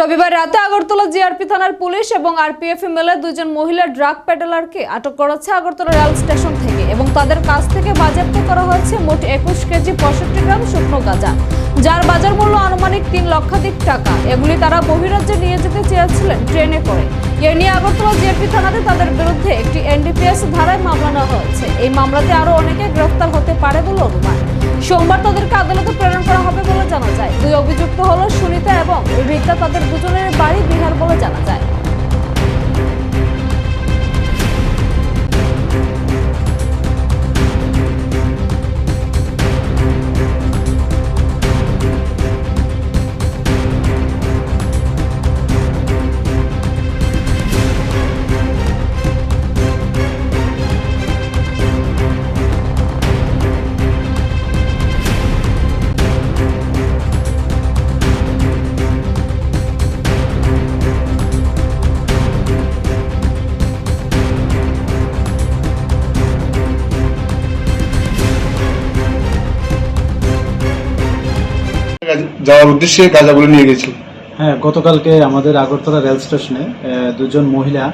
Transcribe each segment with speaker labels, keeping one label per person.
Speaker 1: রবিবার রাতে আগরতলা জিআরপি থানার পুলিশ এবং আরপিএফ মিলে দুজন মহিলা ড্রাগ প্যাডেলারকে আটক করেছে আগরতলা রেল স্টেশন থেকে এবং তাদের কাছ থেকে বাজেয়াপ্ত করা হয়েছে মোট একুশ কেজি পঁয়ষট্টি গ্রাম শুকনো গাঁজা, যার বাজার মূল্য আনুমানিক তিন লক্ষাধিক টাকা। এগুলি তারা বহিরাজ্যে নিয়ে যেতে চেয়েছিলেন, ট্রেনে করে। এ নিয়ে আগরতলা জিআরপি থানাতে তাদের বিরুদ্ধে একটি এনডিপিএস ধারায় মামলা নেওয়া হয়েছে। এই মামলাতে আরও অনেকে গ্রেফতার হতে পারে বলে অনুমান। সোমবার তাদেরকে আদালতে প্রেরণ করা হবে বলে জানা যায়। দুই অভিযুক্ত হলো সুনিতা এবং রীতা তাদের দুজনের বাড়ি বিহার বলে জানা যায়।
Speaker 2: যাওয়ার উদ্দেশ্যে গাঁজাগুলো নিয়ে গেছি
Speaker 3: হ্যাঁ গতকালকে আমাদের আগরতলা রেল স্টেশনে দুজন মহিলা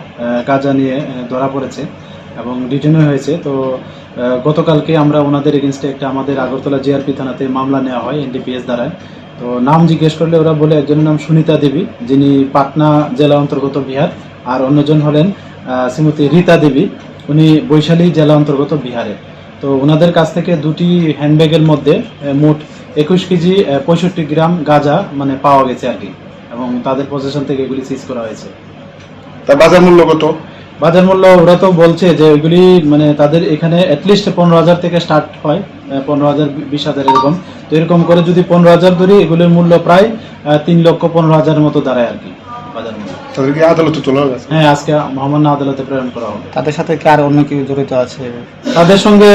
Speaker 3: গাঁজা নিয়ে ধরা পড়েছে এবং রিটার্নও হয়েছে। তো গতকালকে আমরা ওনাদের এগেনস্টে একটা আমাদের আগরতলা জিআরপি থানাতে মামলা নেওয়া হয় এনডিপিএস দ্বারায়। তো, নাম জিজ্ঞেস করলে ওরা বলে একজনের নাম সুনিতা দেবী, যিনি পাটনা জেলা অন্তর্গত বিহার, আর অন্যজন হলেন শ্রীমতী রীতা দেবী, উনি বৈশালী জেলা অন্তর্গত বিহারে। তো, ওনাদের কাছ থেকে দুটি হ্যান্ডব্যাগের মধ্যে মোট একুশ কেজি পঁয়ষট্টি গ্রাম গাঁজা মানে পাওয়া গেছে আর কি। এবং তাদের পজিশন থেকে এগুলি সিজ করা হয়েছে।
Speaker 2: তার বাজার মূল্য কত?
Speaker 3: বাজার মূল্য ওরা তো বলছে যে ওইগুলি মানে তাদের এখানে অ্যাটলিস্ট পনেরো হাজার থেকে স্টার্ট হয় পনেরো হাজার বিশ হাজার এরকম। তো এরকম করে যদি পনেরো হাজার ধরি এগুলির মূল্য প্রায় তিন লক্ষ পনেরো হাজারের মতো দাঁড়ায় আর কি। বাজার
Speaker 2: তাদেরকে আদালতে তোলা গেছে?
Speaker 3: হ্যাঁ আজকে মহামান্য আদালতে প্রেরণ করা হবে।
Speaker 4: তাদের সাথে কি আর অন্য কেউ জড়িত আছে?
Speaker 3: তাদের সঙ্গে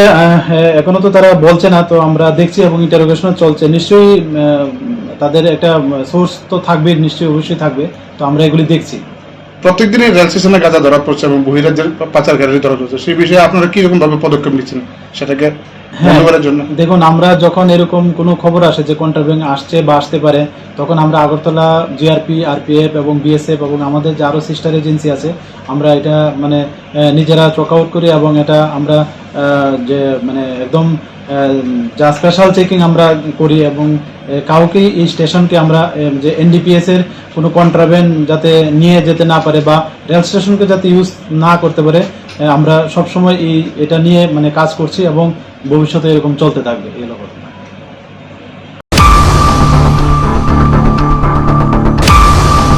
Speaker 3: হ্যাঁ, এখনও তো তারা বলছে না তো আমরা দেখছি এবং ইন্টারোগেশন চলছে। নিশ্চয়ই তাদের একটা সোর্স তো থাকবে নিশ্চয়ই অবশ্যই থাকবে। তো আমরা এগুলি দেখছি।
Speaker 2: প্রত্যেক দিনই রেল স্টেশনে গাঁজা ধরা পড়ছে এবং বহিরাজ্যের পাচারকারী ধরা পড়ছে। সেই বিষয়ে আপনারা কীরকম ভাবে পদক্ষেপ নিচ্ছেন সেটাকে জন্য?
Speaker 3: দেখুন আমরা যখন এরকম কোনো খবর আসে যে কন্ট্রাব্যাঙ্ক আসছে বা আসতে পারে তখন আমরা আগরতলা জিআরপি আরপিএফ এবং বিএসএফ এবং আমাদের যে আরও সিস্টার এজেন্সি আছে আমরা এটা মানে নিজেরা চক আউট করি এবং এটা আমরা যে মানে একদম যা স্পেশাল চেকিং আমরা করি এবং কাউকে এই স্টেশনকে আমরা যে এনডিপিএসের কোনো কন্ট্রাভেন যাতে নিয়ে যেতে না পারে বা রেল স্টেশনকে যাতে ইউজ না করতে পারে আমরা সবসময় এই, এটা নিয়ে মানে কাজ করছি এবং ভবিষ্যতে এরকম চলতে থাকবে, এই লক্ষ্য